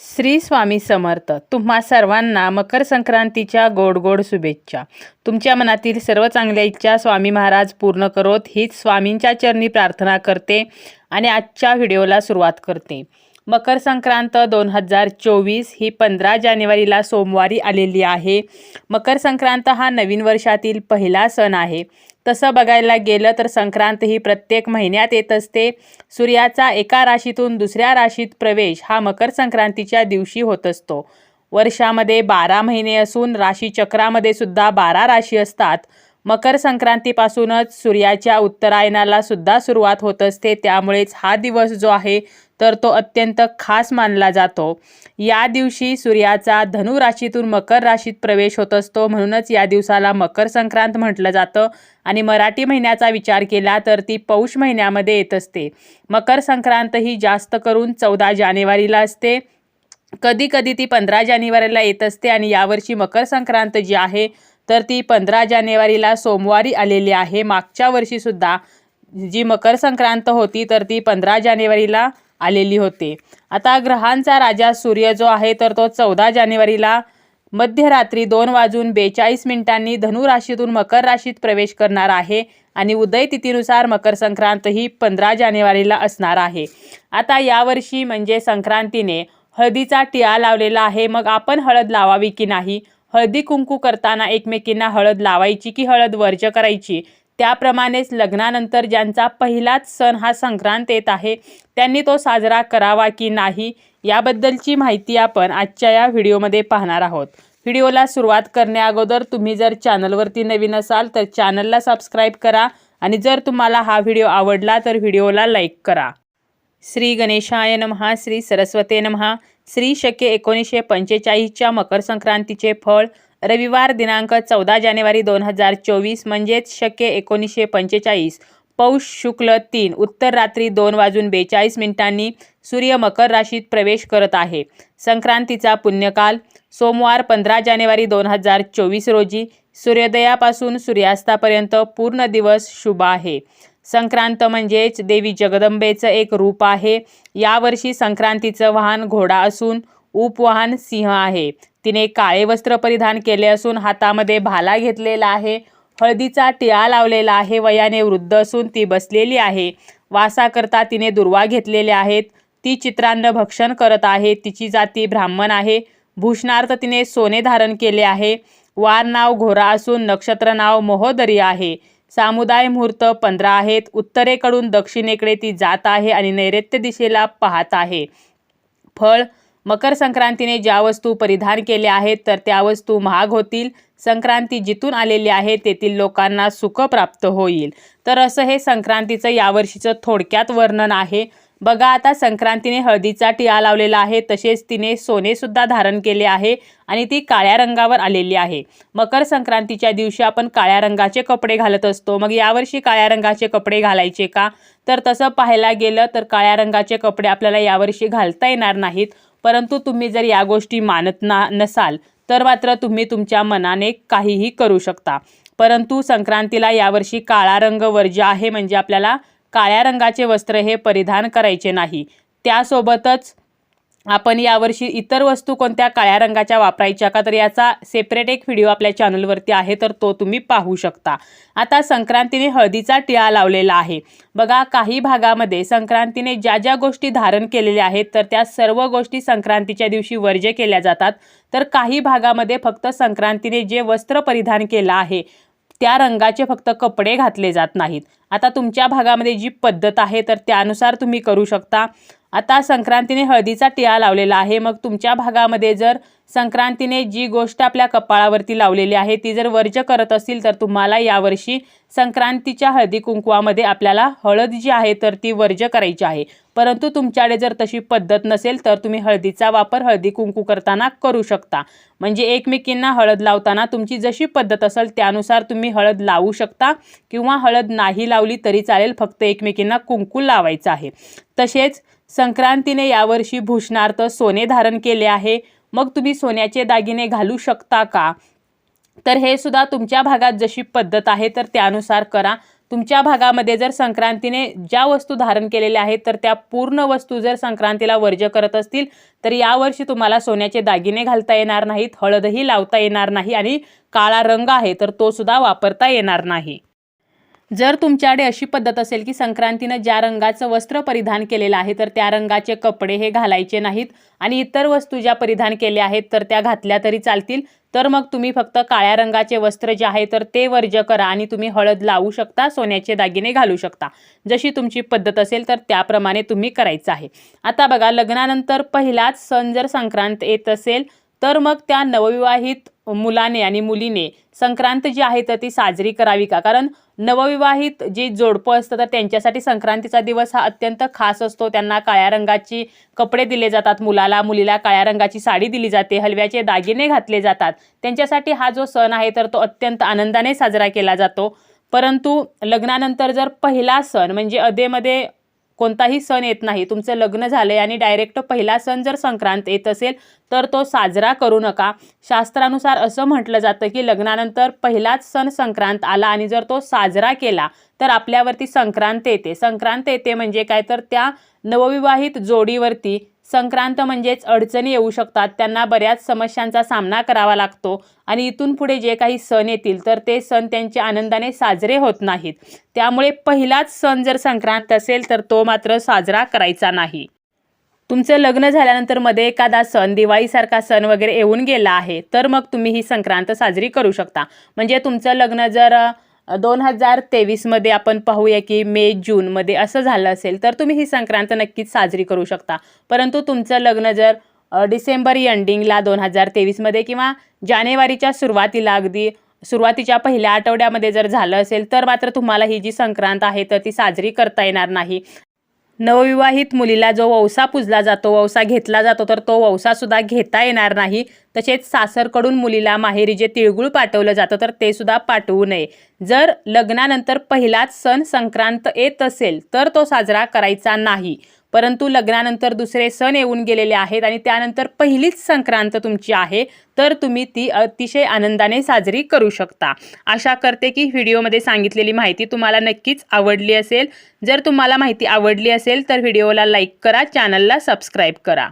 श्री स्वामी समर्थ तुम्हा सर्वांना मकर संक्रांतीच्या गोड गोड शुभेच्छा. तुमच्या मनातील सर्व चांगल्या इच्छा स्वामी महाराज पूर्ण करोत हीच स्वामींच्या चरणी प्रार्थना करते आणि आजच्या व्हिडिओला सुरुवात करते. मकर संक्रांत दोन हजार चोवीस ही पंधरा जानेवारीला सोमवारी आलेली आहे. मकर संक्रांत हा नवीन वर्षातील पहिला सण आहे. तसं बघायला गेलं तर संक्रांत ही प्रत्येक महिन्यात येत असते. सूर्याचा एका राशीतून दुसऱ्या राशीत प्रवेश हा मकर संक्रांतीच्या दिवशी होत असतो. वर्षामध्ये बारा महिने असून राशीचक्रामध्ये सुद्धा बारा राशी असतात. मकर संक्रांतीपासूनच सूर्याच्या उत्तरायणाला सुद्धा सुरुवात होत असते. त्यामुळेच हा दिवस जो आहे तर तो अत्यंत खास मानला जातो. या दिवशी सूर्याचा धनु राशीतून मकर राशीत प्रवेश होत असतो. म्हणूनच या दिवसाला मकर संक्रांत म्हटलं जातं. आणि मराठी महिन्याचा विचार केला तर ती पौष महिन्यामध्ये येत असते. मकर संक्रांत ही जास्त करून चौदा जानेवारीला असते. कधी कधी ती पंधरा जानेवारीला येत असते. आणि यावर्षी मकर संक्रांत जी आहे तर ती पंधरा जानेवारीला सोमवारी आलेली आहे. मागच्या वर्षीसुद्धा जी मकर संक्रांत होती तर ती पंधरा जानेवारीला आलेली होती. आता ग्रहांचा राजा सूर्य जो आहे तर तो चौदा जानेवारीला मध्यरात्री दोन वाजून बेचाळीस मिनिटांनी धनुराशीतून मकर राशीत प्रवेश करणार आहे आणि उदय तिथीनुसार मकर संक्रांत ही पंधरा जानेवारीला असणार आहे. आता यावर्षी म्हणजे संक्रांतीने हळदीचा टिळा लावलेला आहे. मग आपण हळद लावावी की नाही? हळदी कुंकू करताना एकमेकींना हळद लावायची की हळद वर्ज करायची? त्याप्रमाणेच लग्नानंतर ज्यांचा पहिलाच सण हा संक्रांत येत आहे त्यांनी तो साजरा करावा की नाही? याबद्दलची माहिती आपण आजच्या या व्हिडिओमध्ये पाहणार आहोत. व्हिडिओला सुरुवात करण्याअगोदर तुम्ही जर चॅनलवरती नवीन असाल तर चॅनलला सबस्क्राईब करा आणि जर तुम्हाला हा व्हिडिओ आवडला तर व्हिडिओला लाईक करा. श्री गणेशाय नमहा श्री सरस्वते नमहा श्री शके एकोणीसशे पंचेचाळीसच्या मकर संक्रांतीचे फळ रविवार दिनांक चौदा जानेवारी दोन हजार चोवीस म्हणजेच शके एकोणीसशे पंचेचाळीस. पौष शुक्ल तीन उत्तर रात्री दोन वाजून बेचाळीस मिनिटांनी सूर्य मकर राशीत प्रवेश करत आहे. संक्रांतीचा पुण्यकाल सोमवार पंधरा जानेवारी दोन हजार चोवीस रोजी सूर्योदयापासून सूर्यास्तापर्यंत पूर्ण दिवस शुभ आहे. संक्रांत म्हणजेच देवी जगदंबेचं एक रूप आहे. यावर्षी संक्रांतीचं वाहन घोडा असून उपवाहन सिंह आहे. तिने काळे वस्त्र परिधान केले असून हातामध्ये भाला घेतलेला आहे. हळदीचा टिळा लावलेला आहे. वयाने वृद्ध असून ती बसलेली आहे. वासाकरता तिने दुर्वा घेतलेले आहेत. ती चित्रान्न भक्षण करत आहे. तिची जाती ब्राह्मण आहे. भूषणार्थ तिने सोने धारण केले आहे. वार नाव घोरा असून नक्षत्र नाव महोदरी आहे. सामुदाय मुहूर्त पंधरा आहेत. उत्तरेकडून दक्षिणेकडे ती जात आहे आणि नैऋत्य दिशेला पाहत आहे. फळ मकर संक्रांतीने ज्या वस्तू परिधान केल्या आहेत तर त्या वस्तू महाग होतील. संक्रांती जिथून आलेली आहे तेथील लोकांना सुख प्राप्त होईल. तर असं हे संक्रांतीचं यावर्षीचं थोडक्यात वर्णन आहे. बघा आता संक्रांतीने हळदीचा टिळा लावलेला आहे तसेच तिने सोनेसुद्धा धारण केले आहे आणि ती काळ्या रंगावर आलेली आहे. मकर संक्रांतीच्या दिवशी आपण काळ्या रंगाचे कपडे घालत असतो. मग यावर्षी काळ्या रंगाचे कपडे घालायचे का? तर तसं पाहायला गेलं तर काळ्या रंगाचे कपडे आपल्याला यावर्षी घालता येणार नाहीत. परंतु तुम्ही जर या गोष्टी मानत ना नसाल तर मात्र तुम्ही तुमच्या मनाने काहीही करू शकता. परंतु संक्रांतीला यावर्षी काळा रंग वर्ज्य आहे म्हणजे आपल्याला काळ्या रंगाचे वस्त्र हे परिधान करायचे नाही. त्यासोबतच आपण यावर्षी इतर वस्तू कोणत्या काळ्या रंगाच्या वापरायच्या का? तर याचा सेपरेट एक व्हिडिओ आपल्या चॅनलवरती आहे तर तो तुम्ही पाहू शकता. आता संक्रांतीने हळदीचा टिळा लावलेला आहे. बघा काही भागामध्ये संक्रांतीने ज्या ज्या गोष्टी धारण केलेल्या आहेत तर त्या सर्व गोष्टी संक्रांतीच्या दिवशी वर्ज्य केल्या जातात. तर काही भागामध्ये फक्त संक्रांतीने जे वस्त्र परिधान केलं आहे त्या रंगाचे फक्त कपडे घातले जात नाहीत. आता तुमच्या भागामध्ये जी पद्धत आहे तर त्यानुसार तुम्ही करू शकता. आता संक्रांतीने हळदीचा टिळा लावलेला आहे. मग तुमच्या भागामध्ये जर संक्रांतीने जी गोष्ट आपल्या कपाळावरती लावलेली आहे ती जर वर्ज करत असतील तर तुम्हाला यावर्षी संक्रांतीच्या हळदी कुंकवामध्ये आपल्याला हळद जी आहे तर ती वर्ज करायची आहे. परंतु तुमच्याकडे जर तशी पद्धत नसेल तर तुम्ही हळदीचा वापर हळदी कुंकू करताना करू शकता. म्हणजे एकमेकींना हळद लावताना तुमची जशी पद्धत असेल त्यानुसार तुम्ही हळद लावू शकता किंवा हळद नाही लावली तरी चालेल फक्त एकमेकींना कुंकू लावायचं आहे. तसेच संक्रांतीने यावर्षी भूषणार्थ सोने धारण केले आहे. मग तुम्ही सोन्याचे दागिने घालू शकता का? तर हे सुद्धा तुमच्या भागात जशी पद्धत आहे तर त्यानुसार करा. तुमच्या भागामध्ये जर संक्रांतीने ज्या वस्तू धारण केलेल्या आहेत तर त्या पूर्ण वस्तू जर संक्रांतीला वर्ज करत असतील तर यावर्षी तुम्हाला सोन्याचे दागिने घालता येणार नाहीत हळदही लावता येणार नाही आणि काळा रंग आहे तर तो सुद्धा वापरता येणार नाही. जर तुमच्याकडे अशी पद्धत असेल की संक्रांतीनं ज्या रंगाचं वस्त्र परिधान केलेलं आहे तर त्या रंगाचे कपडे हे घालायचे नाहीत आणि इतर वस्तू ज्या परिधान केल्या आहेत तर त्या घातल्या तरी चालतील. तर मग तुम्ही फक्त काळ्या रंगाचे वस्त्र जे आहे तर ते वर्ज करा आणि तुम्ही हळद लावू शकता सोन्याचे दागिने घालू शकता. जशी तुमची पद्धत असेल तर त्याप्रमाणे तुम्ही करायचं आहे. आता बघा लग्नानंतर पहिलाच सण जर संक्रांत येत असेल तर मग त्या नवविवाहित मुलाने आणि मुलीने संक्रांत जी आहे तर ती साजरी करावी का? कारण नवविवाहित जी जोडपं असतं तर त्यांच्यासाठी संक्रांतीचा दिवस हा अत्यंत खास असतो. त्यांना काळ्या रंगाची कपडे दिले जातात मुलाला मुलीला काळ्या रंगाची साडी दिली जाते हलव्याचे दागिने घातले जातात. त्यांच्यासाठी हा जो सण आहे तर तो अत्यंत आनंदाने साजरा केला जातो. परंतु लग्नानंतर जर पहिला सण म्हणजे अधेमध्ये कोणताही सण येत नाही. तुमचं लग्न झालंय आणि डायरेक्ट पहिला सण जर संक्रांत येत असेल तर तो साजरा करू नका. शास्त्रानुसार असं म्हटलं जातं की लग्नानंतर पहिलाच सण संक्रांत आला आणि जर तो साजरा केला तर आपल्यावरती संक्रांत येते. संक्रांत येते म्हणजे काय? तर त्या नवविवाहित जोडीवरती संक्रांत म्हणजेच अडचणी येऊ शकतात. त्यांना बऱ्याच समस्यांचा सामना करावा लागतो. आणि इथून पुढे जे काही सण येतील तर ते सण त्यांच्या आनंदाने साजरे होत नाहीत. त्यामुळे पहिलाच सण जर संक्रांत असेल तर तो मात्र साजरा करायचा नाही. तुमचं लग्न झाल्यानंतरमध्ये एखादा सण दिवाळीसारखा सण वगैरे येऊन गेला आहे तर मग तुम्ही ही संक्रांत साजरी करू शकता. म्हणजे तुमचं लग्न जर दोन हजार तेवीसमध्ये आपण पाहूया की मे जूनमध्ये असं झालं असेल तर तुम्ही ही संक्रांत नक्कीच साजरी करू शकता. परंतु तुमचं लग्न जर डिसेंबर एंडिंगला दोन हजार तेवीसमध्ये किंवा जानेवारीच्या सुरुवातीला अगदी सुरुवातीच्या पहिल्या आठवड्यामध्ये जर झालं असेल तर मात्र तुम्हाला ही जी संक्रांत आहे तर ती साजरी करता येणार नाही. नवविवाहित मुलीला जो वौसा पुजला जातो वौसा घेतला जातो तर तो वौसासुद्धा घेता येणार नाही. तसेच सासरकडून मुलीला माहेरी जे तिळगुळ पाठवलं जातं तर ते सुद्धा पाठवू नये. जर लग्नानंतर पहिलाच सण संक्रांत येत असेल तर तो साजरा करायचा नाही. परंतु लग्नानंतर दुसरे सण येऊन गेलेले आहेत आणि त्यानंतर पहिलीच संक्रांत तुमची आहे तर तुम्ही ती अतिशय आनंदाने साजरी करू शकता. आशा करते की व्हिडिओमध्ये सांगितलेली माहिती तुम्हाला नक्कीच आवडली असेल. जर तुम्हाला माहिती आवडली असेल तर व्हिडिओला लाईक करा चॅनलला सबस्क्राईब करा.